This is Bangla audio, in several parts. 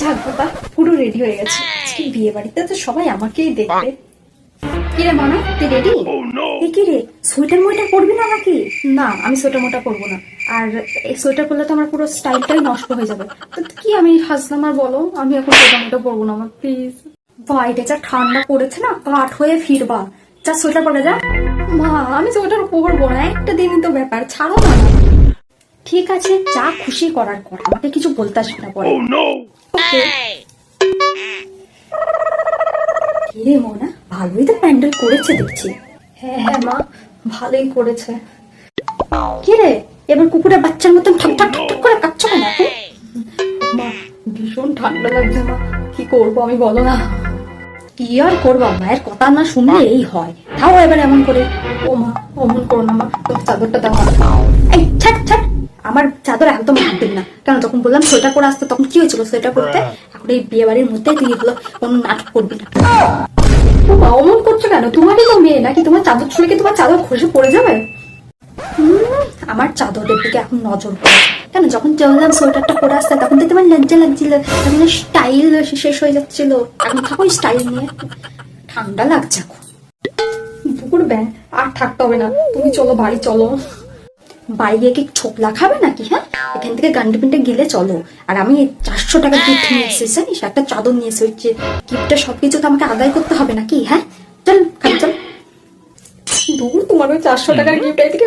যাক বাবা পুরো রেডি হয়ে গেছে। আজকে বিয়ে বাড়িতে তো সবাই আমাকেই দেখবে। কি রে তুই রেডি এ কি রে সোয়েটার পরবি না নাকি? না আমি সোয়েটার মোটা পরবো না। আর এই সোয়েটার পরলে তো আমার পুরো স্টাইলটাই নষ্ট হয়ে যাবে। তো কি আমি হাসলাম আর বলো আমি এখন সোয়েটার মোটা পরবো না আমার প্লিজ বাইরে যা ঠান্ডা পড়েছে না কাঠ হয়ে ফিরবা। যা সোয়েটার পরে যা। মা আমি সোয়েটার পরবো না একটা দিনই তো ব্যাপার ছাড়ো না। ঠিক আছে যা খুশি করার কর আমাকে কিছু বলতে আসবে না পরে ওকে মোনা ভালোই তো প্যান্ডেল করেছে দেখছি। হ্যাঁ হ্যাঁ মা ভালোই করেছে। কি রে এবার কুকুরের বাচ্চার মতন ঠাক ঠাক ঠাক ঠাক করে কাচ্ছ মা ভীষণ ঠান্ডা লাগছে মা কি করব আমি বলো না। কি আর করবা মায়ের কথা না শুনলে এই হয়। তাও এবার এমন করে। ও মা অমন করো না মা চাদরটা দাও চাদর একদম দিবি না। কারণ যখন বললাম সোয়েটার পরে আসতে তখন কি হয়েছিল সোয়েটার পরতে? এখন এই বিয়ে বাড়ির মধ্যে তুই এগুলো কোনো নাটক করবি না। মা অমন করছ কেন? তোমারই তো মেয়ে নাকি তোমার চাদর ছুঁড়ে কি তোমার চাদর খসে পড়ে যাবে? আমার চাদরের দিকে এখন নজর পড়ে। কেন? যখন চললাম সোয়েটারটা পরে আসতে তখন তো তোমার লজ্জা লাগছিল। তখন স্টাইল শেষ হয়ে যাচ্ছিল। এখন থাকো স্টাইল নিয়ে। ঠান্ডা লাগছে এখন। ব্যাং আর থাকতে হবে না। তুমি চলো বাড়ি চলো। বাড়ি গিয়ে কি ছোকলা খাবে নাকি হ্যাঁ? থেকে গান্ডে পিন্ডে গেলে চলো। আর আমি চারশো টাকা গিফট নিয়ে এসেছি জানিস? একটা চাদর নিয়ে এসে হচ্ছে গিফটটা সবকিছু তো আমাকে আদায় করতে হবে নাকি হ্যাঁ? চল খালি চল। দূর তোমার ওই চারশো টাকার গিফট এদিকে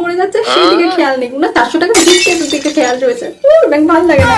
মরে যাচ্ছে সেই দিকে খেয়াল নেই। না চারশো টাকার গিফটের দিকে খেয়াল রয়েছে। ব্যাংক ভালো লাগে না।